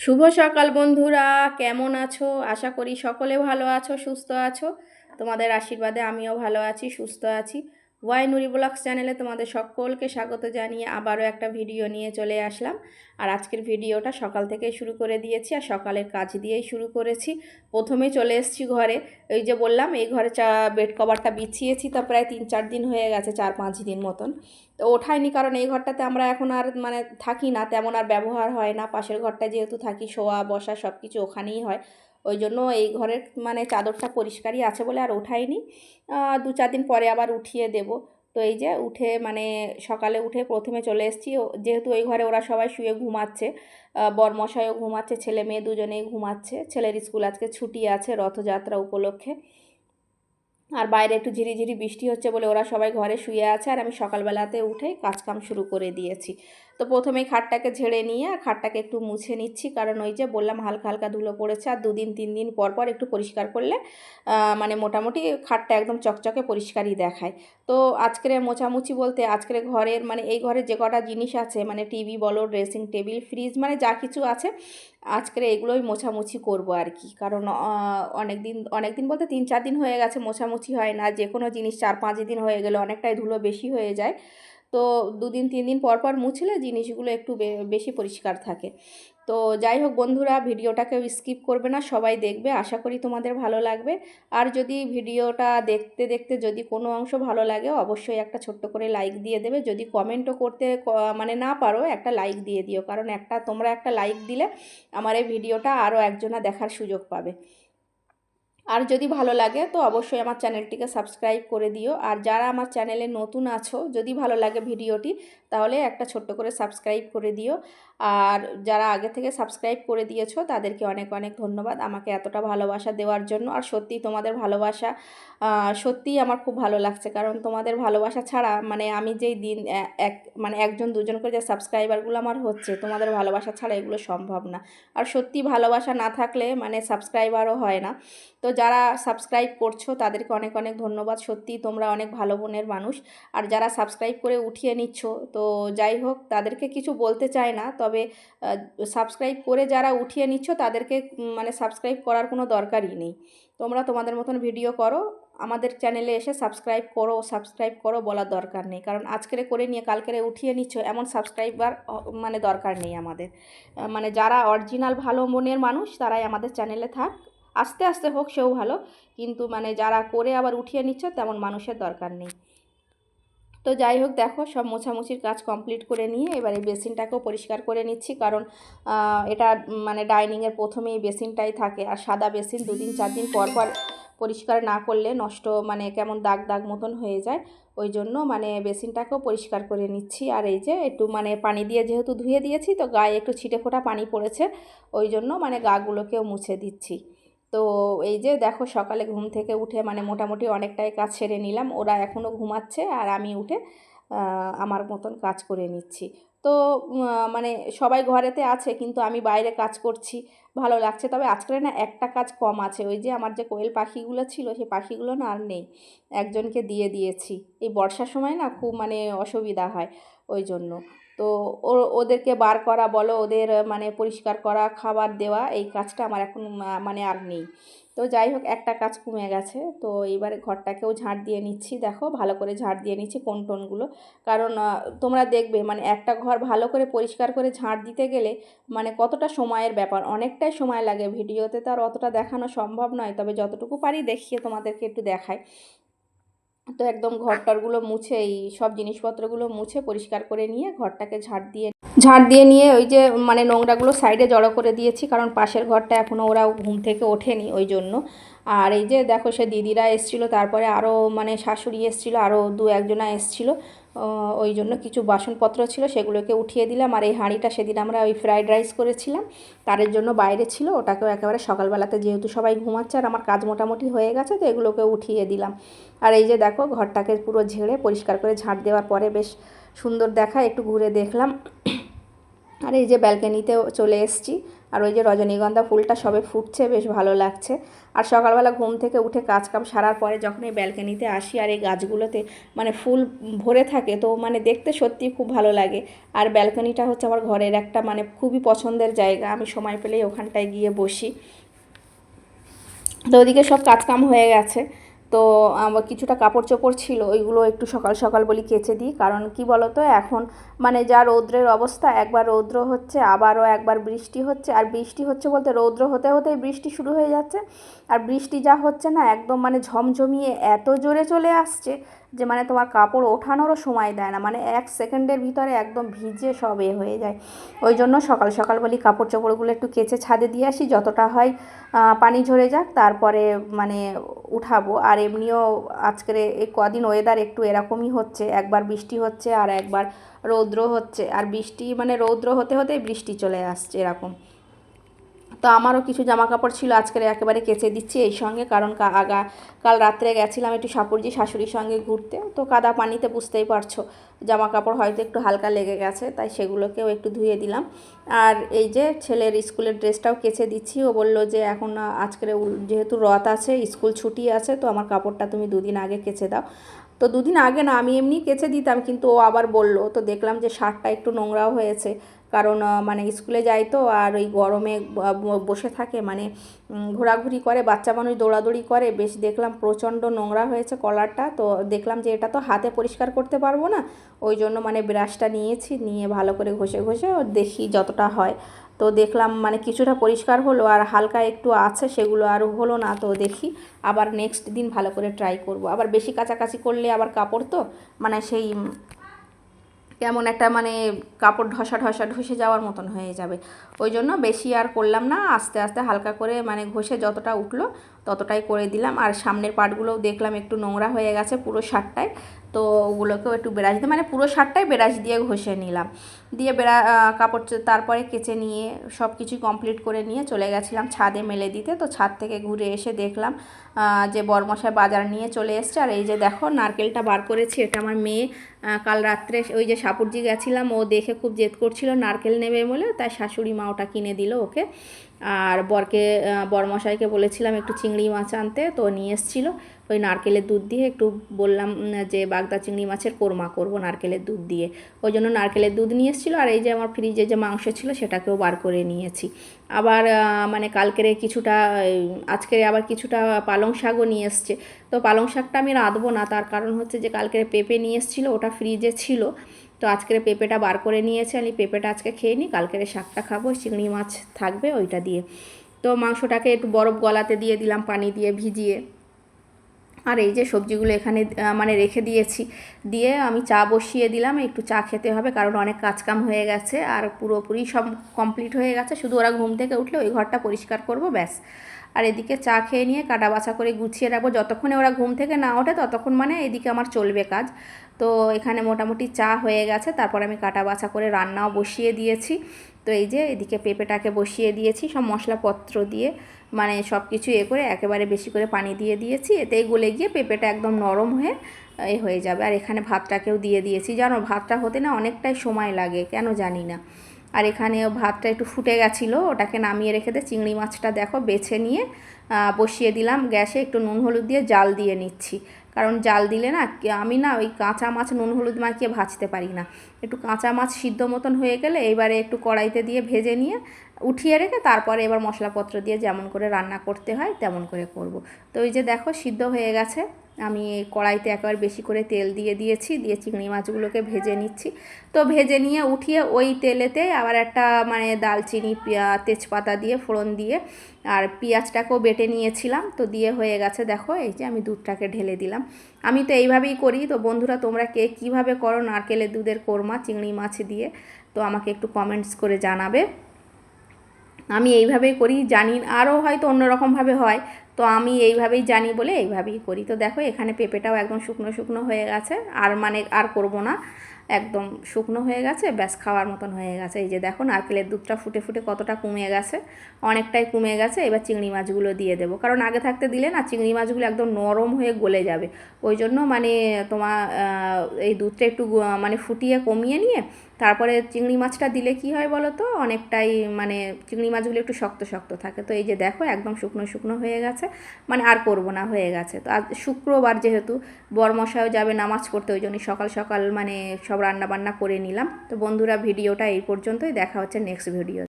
শুভ সকাল বন্ধুরা, কেমন আছো? আশা করি সকলে ভালো আছো, সুস্থ আছো। তোমাদের আশীর্বাদে আমিও ভালো আছি, সুস্থ আছি। ওয়াই নুরি ব্লগস চ্যানেলে তোমাদের সকলকে স্বাগত জানিয়ে আবারও একটা ভিডিও নিয়ে চলে আসলাম। আর আজকের ভিডিওটা সকাল থেকে শুরু করে দিয়েছি আর সকালের কাজ দিয়েই শুরু করেছি। প্রথমে চলে এসেছি ঘরে। ওই যে বললাম, এই ঘরে চা, বেড কভারটা বিছিয়েছি, তা প্রায় তিন চার দিন হয়ে গেছে, চার পাঁচ দিন মতন। তো ওঠায়নি কারণ এই ঘরটাতে আমরা এখন আর মানে থাকি না, তেমন আর ব্যবহার হয় না। পাশের ঘরটায় যেহেতু থাকি, শোয়া, বসা সব কিছু ওখানেই হয়। ওই জন্য এই ঘরের মানে চাদরটা পরিষ্কারই আছে বলে আর ওঠাইনি দু চার দিন পরে আবার উঠিয়ে দেব। তো এই যে উঠে মানে সকালে উঠে প্রথমে চলে এসেছি। যেহেতু ওই ঘরে ওরা সবাই শুয়ে ঘুমাচ্ছে বরমশাইও ঘুমাচ্ছে, ছেলে মেয়ে দুজনেই ঘুমাচ্ছে। ছেলের স্কুল আজকে ছুটি আছে রথযাত্রা উপলক্ষে। আর বাইরে একটু ঝিরিঝিরি বৃষ্টি হচ্ছে বলে ওরা সবাই ঘরে শুয়ে আছে আর আমি সকালবেলাতে উঠে কাজকাম শুরু করে দিয়েছি। তো প্রথমেই খাটটাকে ঝেড়ে নিয়ে আর খাটটাকে একটু মুছে নিচ্ছি কারণ ওই যে বললাম হালকা হালকা ধুলো পড়েছে আর দুদিন তিন দিন পর পর একটু পরিষ্কার করলে মানে মোটামুটি খাটটা একদম চকচকে পরিষ্কারই দেখায়। তো আজকের মোছামুছি বলতে আজকের ঘরের মানে এই ঘরে যে কটা জিনিস আছে মানে টিভি বলো ড্রেসিং টেবিল ফ্রিজ মানে যা কিছু আছে, আজকের এগুলোই মোছামুছি করব আর কি। কারণ অনেক দিন অনেক দিন বলতে তিন চার দিন হয়ে গেছে মোছামুছি হয় না, যে কোনো জিনিস চার পাঁচ দিন হয়ে গেলে অনেকটাই ধুলো বেশি হয়ে যায়। তো দুদিন, তিন দিন পর পর মুছলে জিনিসগুলো একটু বেশি পরিষ্কার থাকে। তো যাই হোক বন্ধুরা ভিডিওটাকে স্কিপ করবে না, সবাই দেখবে, আশা করি তোমাদের ভালো লাগবে। আর যদি ভিডিওটা দেখতে দেখতে যদি কোনো অংশ ভালো লাগে, অবশ্যই একটা ছোট্ট করে লাইক দিয়ে দেবে। যদি কমেন্টও করতে মানে না পারো, একটা লাইক দিয়ে দিও। কারণ একটা, তোমরা একটা লাইক দিলে আমার এই ভিডিওটা আরও একজনা দেখার সুযোগ পাবে। আর যদি ভালো লাগে, তো অবশ্যই আমার চ্যানেলটিকে সাবস্ক্রাইব করে দিও। আর যারা আমার চ্যানেলে নতুন আছো, যদি ভালো লাগে ভিডিওটি তাহলে একটা ছোট্ট করে সাবস্ক্রাইব করে দিও। আর যারা আগে থেকে সাবস্ক্রাইব করে দিয়েছ, তাদেরকে অনেক অনেক ধন্যবাদ আমাকে এতটা ভালোবাসা দেওয়ার জন্য। আর সত্যি তোমাদের ভালোবাসা সত্যিই আমার খুব ভালো লাগছে। কারণ তোমাদের ভালোবাসা ছাড়া মানে আমি যেই দিন এক মানে একজন দুজন করে যে সাবস্ক্রাইবারগুলো আমার হচ্ছে, তোমাদের ভালোবাসা ছাড়া এগুলো সম্ভব না। আর সত্যি ভালোবাসা না থাকলে মানে সাবস্ক্রাইবারও হয় না। তো যারা সাবস্ক্রাইব করছ, তাদেরকে অনেক অনেক ধন্যবাদ। সত্যি তোমরা অনেক ভালো বোনের মানুষ। আর যারা সাবস্ক্রাইব করে উঠিয়ে নিচ্ছ, তো যাই হোক, তাদেরকে কিছু বলতে চাই না। তবে সাবস্ক্রাইব করে যারা উঠিয়ে নিচ্ছ, তাদেরকে মানে সাবস্ক্রাইব করার কোনো দরকারই নেই। তোমরা তোমাদের মতন ভিডিও করো। আমাদের চ্যানেলে এসে সাবস্ক্রাইব করো সাবস্ক্রাইব করো বলার দরকার নেই। কারণ আজকেরে করে নিয়ে, কালকেরে উঠিয়ে নিচ্ছ, এমন সাবস্ক্রাইবার মানে দরকার নেই আমাদের। মানে যারা অরিজিনাল ভালো মনের মানুষ, তারাই আমাদের চ্যানেলে থাক। আস্তে আস্তে হোক, সেও ভালো। কিন্তু মানে যারা করে আবার উঠিয়ে নিচ্ছ, তেমন মানুষের দরকার নেই। তো যাই হোক, দেখো সব মোছামুছির কাজ কমপ্লিট করে নিয়ে এবার এই বেসিনটাকেও পরিষ্কার করে নিচ্ছি। কারণ এটা মানে ডাইনিংয়ের প্রথমেই বেসিনটাই থাকে। আর সাদা বেসিন দুদিন চার দিন পর পর পরিষ্কার না করলে নষ্ট মানে কেমন দাগ দাগ মতন হয়ে যায়। ওই জন্য মানে বেসিনটাকেও পরিষ্কার করে নিচ্ছি। আর এই যে, একটু মানে পানি দিয়ে যেহেতু ধুয়ে দিয়েছি, তো গায়ে একটু ছিটে ফোটা পানি পড়েছে। ওই জন্য মানে গাগুলোকেও মুছে দিচ্ছি। তো এই যে দেখো সকালে ঘুম থেকে উঠে মানে মোটামুটি অনেকটাই কাজ সেরে নিলাম। ওরা এখনও ঘুমাচ্ছে আর আমি উঠে আমার মতন কাজ করে নিচ্ছি। তো মানে সবাই ঘরেতে আছে কিন্তু আমি বাইরে কাজ করছি, ভালো লাগছে। তবে আজকে না একটা কাজ কম আছে। ওই যে আমার যে কোয়েল পাখিগুলো ছিল সেই পাখিগুলো না আর নেই। একজনকে দিয়ে দিয়েছি। এই বর্ষার সময় না খুব মানে অসুবিধা হয় ওই জন্য। তো ওদেরকে বার করা বলো, ওদের মানে পরিষ্কার করা, খাবার দেওয়া, এই কাজটা আমার এখন মানে আর নেই। তো যাই হোক, একটা কাজ কমে গেছে। তো এইবারে ঘরটাকেও ঝাঁট দিয়ে নিচ্ছি। দেখো, ভালো করে ঝাঁট দিয়ে নিচ্ছি কোন টোনগুলো। কারণ তোমরা দেখবে মানে একটা ঘর ভালো করে পরিষ্কার করে ঝাঁট দিতে গেলে মানে কতটা সময়ের ব্যাপার। অনেকটাই সময় লাগে। ভিডিওতে তো আর অতটা দেখানো সম্ভব নয়। তবে যতটুকু পারি দেখিয়ে তোমাদেরকে একটু দেখায় তো একদম ঘরটরগুলো মুছে এই সব জিনিসপত্রগুলো মুছে পরিষ্কার করে নিয়ে ঘরটাকে ঝাড় দিয়ে ঝাড় দিয়ে নিয়ে ওই যে মানে নোংরাগুলো সাইডে জড়ো করে দিয়েছি, কারণ পাশের ঘরটা এখনও ওরা ঘুম থেকে ওঠেনি ওই জন্য। আর এই যে দেখো, সে দিদিরা এসছিলো, তারপরে আরও মানে শাশুড়ি এসছিলো আরও দু একজনা এসছিলো। ওই জন্য কিছু বাসনপত্র ছিল, সেগুলোকে উঠিয়ে দিলাম। আর এই হাঁড়িটা সেদিন আমরা ওই ফ্রাইড রাইস করেছিলাম। তারের জন্য বাইরে ছিল, ওটাকেও একেবারে সকালবেলাতে যেহেতু সবাই ঘুমাচ্ছে, আর আমার কাজ মোটামুটি হয়ে গেছে, তো এগুলোকে উঠিয়ে দিলাম। আর এই যে দেখো, ঘরটাকে পুরো ঝেড়ে পরিষ্কার করে ঝাঁট দেওয়ার পরে বেশ সুন্দর দেখা, একটু ঘুরে দেখলাম। আর এই যে ব্যালকনিতে চলে এসেছি। আর ওই যে রজনীগন্ধা ফুলটা সবে ফুটছে, বেশ ভালো লাগছে। আর সকালবেলা ঘুম থেকে উঠে কাজ কাম সারার পরে যখন এই ব্যালকনিতে আসি আর এই গাছগুলোতে মানে ফুল ভরে থাকে, তো মানে দেখতে সত্যি খুব ভালো লাগে। আর ব্যালকনিটা হচ্ছে আমার ঘরের একটা মানে খুবই পছন্দের জায়গা। আমি সময় পেলেই ওখানটায় গিয়ে বসি। তো ওদিকে সব কাজকাম হয়ে গেছে। তো আমার কিছুটা কাপড় চোপড় ছিল, ওইগুলো একটু সকাল সকাল বলি কেচে দিই। কারণ কি বলতো, এখন মানে যা রৌদ্রের অবস্থা, একবার রৌদ্র হচ্ছে, আবারও একবার বৃষ্টি হচ্ছে, আর বৃষ্টি হচ্ছে বলতে রৌদ্র হতে হতেই বৃষ্টি শুরু হয়ে যাচ্ছে। আর বৃষ্টি যা হচ্ছে না, একদম মানে ঝমঝমিয়ে এত জোরে চলে আসছে যে মানে তোমার কাপড় ওঠানোরও সময় দেয় না। মানে এক সেকেন্ডের ভিতরে একদম ভিজে সব এ হয়ে যায়। ওই জন্য সকাল সকাল বলি কাপড় চোপড়গুলো একটু কেচে ছাদে দিয়ে আসি, যতটা হয় পানি ঝরে যাক, তারপরে মানে উঠাবো। আর এমনিও আজকের এই কদিন ওয়েদার একটু এরকমই হচ্ছে। একবার বৃষ্টি হচ্ছে আর একবার রৌদ্র হচ্ছে। আর বৃষ্টি মানে রৌদ্র হতে হতে বৃষ্টি চলে আসছে এরকম। তো আমারও কিছু জামা কাপড় ছিল আজকের একেবারে কেচে দিচ্ছি এই সঙ্গে, কারণ আগা কাল রাত্রে গেছিলাম একটু সাপুরজি শাশুড়ির সঙ্গে ঘুরতে। তো কাদা পানিতে বুঝতেই পারছ জামা কাপড় হয়তো একটু হালকা লেগে গেছে, তাই সেগুলোকেও একটু ধুয়ে দিলাম। আর এই যে ছেলের স্কুলের ড্রেসটাও কেচে দিচ্ছি, ও বলল যে এখন আজকের যেহেতু রথ আছে, স্কুল ছুটি আছে, তো আমার কাপড়টা তুমি দুদিন আগে কেচে দাও। তো দুদিন আগে না, আমি এমনি কেচে দিতাম, কিন্তু ও আবার বলল, তো দেখলাম যে শার্টটা একটু নোংরাও হয়েছে কারণ মানে স্কুলে যাই তো আর ওই গরমে বসে থাকে মানে ঘোরাঘুরি করে, বাচ্চা মানুষ দৌড়াদৌড়ি করে, বেশ দেখলাম প্রচণ্ড নোংরা হয়েছে কলারটা, তো দেখলাম যে এটা তো হাতে পরিষ্কার করতে পারব না, ওই জন্য মানে ব্রাশটা নিয়েছি, নিয়ে ভালো করে ঘষে ঘষে দেখি যতটা হয়, তো দেখলাম মানে কিছুটা পরিষ্কার হলো আর হালকা একটু আছে, সেগুলো আর হলো না, তো দেখি আবার নেক্সট দিন ভালো করে ট্রাই করব, আবার বেশি কাছাকাছি করলে আবার কাপড় তো মানে সেই কেমন একটা মানে কাপড় ঢসা ঢসা ঢসে যাওয়ার মতন হয়ে যাবে। ওই জন্য বেশি আর করলাম না, আস্তে আস্তে হালকা করে মানে ঘষে যতটা উঠল ততটাই করে দিলাম। আর সামনের পাটগুলোও দেখলাম একটু নোংরা হয়ে গেছে পুরো শার্টটায়। তো ওগুলোকেও একটু বেরাজ দিয়ে মানে পুরো শার্টটাই বেরাজ দিয়ে ঘষে নিলাম। দিয়ে বেড়া কাপড় তারপরে কেচে নিয়ে সব কিছু কমপ্লিট করে নিয়ে চলে গেছিলাম ছাদে মেলে দিতে। তো ছাদ থেকে ঘুরে এসে দেখলাম যে বরমশায় বাজার নিয়ে চলে এসছে। আর এই যে দেখো, নারকেলটা বার করেছি, এটা আমার মেয়ে। কাল রাত্রে ওই যে সাপুরজি গেছিলাম, ও দেখে খুব জেদ করছিল নারকেল নেবে বলে, তাই শাশুড়ি মা ওটা কিনে দিল ওকে। আর বরকে বরমশাইকে বলেছিলাম একটু চিংড়ি মাছ আনতে, তো নিয়ে এসেছিল। ওই নারকেলের দুধ দিয়ে একটু বললাম যে বাগদা চিংড়ি মাছের কোরমা করব নারকেলের দুধ দিয়ে। ওই জন্য নারকেলের দুধ নিয়ে এসেছিল, আর এই যে আমার ফ্রিজে যে মাংস ছিল সেটাকেও বার করে নিয়েছি। আবার মানে কালকের কিছুটা আজকের আবার কিছুটা পালং শাকও নিয়ে এসছে। তো পালং শাকটা আমি রাঁধবো না, তার কারণ হচ্ছে যে কালকের পেঁপে নিয়ে এসেছিল, ওটা ফ্রিজে ছিল। তো আজকের পেঁপেটা বার করে নিয়েছে, আমি পেঁপেটা আজকে খেয়ে নিই, কালকের শাকটা খাব, চিংড়ি মাছ থাকবে ওইটা দিয়ে। তো মাংসটাকে একটু বরফ গলাতে দিয়ে দিলাম, পানি দিয়ে ভিজিয়ে। আর এই যে সবজিগুলো এখানে মানে রেখে দিয়েছি, দিয়ে আমি চা বসিয়ে দিলাম, একটু চা খেতে হবে কারণ অনেক কাজকাম হয়ে গেছে আর পুরোপুরি সব কমপ্লিট হয়ে গেছে, শুধু ওরা ঘুম থেকে উঠলে ওই ঘরটা পরিষ্কার করব, ব্যাস। আর এদিকে চা খেয়ে নিয়ে কাটা বাছা করে গুছিয়ে রাখব। যতক্ষণে ওরা ঘুম থেকে না ওঠে, ততক্ষণ মানে এদিকে আমার চলবে কাজ। তো এখানে মোটামুটি চা হয়ে গেছে, তারপর আমি কাটা বাছা করে রান্নাও বসিয়ে দিয়েছি। তো এই যে এদিকে পেঁপেটাকে বসিয়ে দিয়েছি, সব মশলাপত্র দিয়ে মানে সব কিছু এ করে একেবারে বেশি করে পানি দিয়ে দিয়েছি। এতেই গলে গিয়ে পেঁপেটা একদম নরম হয়ে, এ হয়ে যাবে। আর এখানে ভাতটাকেও দিয়ে দিয়েছি। জানো, ভাতটা হতে না অনেকটাই সময় লাগে, কেন জানি না। আর এখানে ভাতটা একটু ফুটে গেছিল, ওটাকে নামিয়ে রেখে দিয়ে চিংড়ি মাছটা দেখো বেছে নিয়ে বসিয়ে দিলাম গ্যাসে, একটু নুন হলুদ দিয়ে জাল দিয়ে নিচ্ছি কারণ জাল দিলে না আমি না ওই কাঁচা মাছ নুন হলুদ মাখিয়ে ভাজতে পারি না একটু কাঁচা মাছ সিদ্ধ মতন হয়ে গেলে এবারে একটু কড়াইতে দিয়ে ভেজে নিয়ে, উঠিয়ে রেখে তারপরে এবার মশলাপত্র দিয়ে যেমন করে রান্না করতে হয়, তেমন করে করব। তো ওই যে দেখো সিদ্ধ হয়ে গেছে আমি কড়াইতে একবার বেশি করে তেল দিয়ে দিয়েছি, দিয়ে চিংড়ি মাছগুলোকে ভেজে নিচ্ছি। তো ভেজে নিয়ে উঠিয়ে ওই তেলেতে আবার একটা মানে দালচিনি তেজপাতা দিয়ে, ফোড়ন দিয়ে আর পেঁয়াজটাকেও বেটে নিয়েছিলাম। তো দিয়ে হয়ে গেছে দেখো, এই যে আমি দুধটাকে ঢেলে দিলাম। আমি তো এইভাবেই করি। তো বন্ধুরা, তোমরা কে কীভাবে করো নারকেলের দুধের কোরমা, চিংড়ি মাছ দিয়ে, তো আমাকে একটু কমেন্টস করে জানাবে। আমি এইভাবেই করি। জানি আরও হয়তো অন্যরকমভাবে হয়। তো আমি এইভাবেই জানি বলে এইভাবেই করি। তো দেখো, এখানে পেঁপেটাও একদম শুকনো শুকনো হয়ে গেছে। আর মানে আর করব না। একদম শুকনো হয়ে গেছে, ব্যাস খাওয়ার মতন হয়ে গেছে। এই যে দেখো, নারকেলের দুধটা ফুটে ফুটে কতটা কমে গেছে, অনেকটাই কমে গেছে। এবার চিংড়ি মাছগুলো দিয়ে দেবো। কারণ আগে থাকতে দিলে না চিংড়ি মাছগুলো একদম নরম হয়ে গলে যাবে। ওই জন্য মানে তোমার এই দুধটা একটু মানে ফুটিয়ে কমিয়ে নিয়ে তারপরে চিংড়ি মাছটা দিলে কি হয় বলো তো? অনেকটাই মানে চিংড়ি মাছগুলো একটু শক্ত শক্ত থাকে। তো এই যে দেখো, একদম শুকনো শুকনো হয়ে গেছে। মানে আর করব না, হয়ে গেছে। তো আজ শুক্রবার যেহেতু বরমশাও যাবে নামাজ পড়তে, ওই জন্য সকাল সকাল মানে সব রান্না বান্না করে নিলাম। তো বন্ধুরা, ভিডিওটা এই পর্যন্তই, দেখা হচ্ছে নেক্সট ভিডিও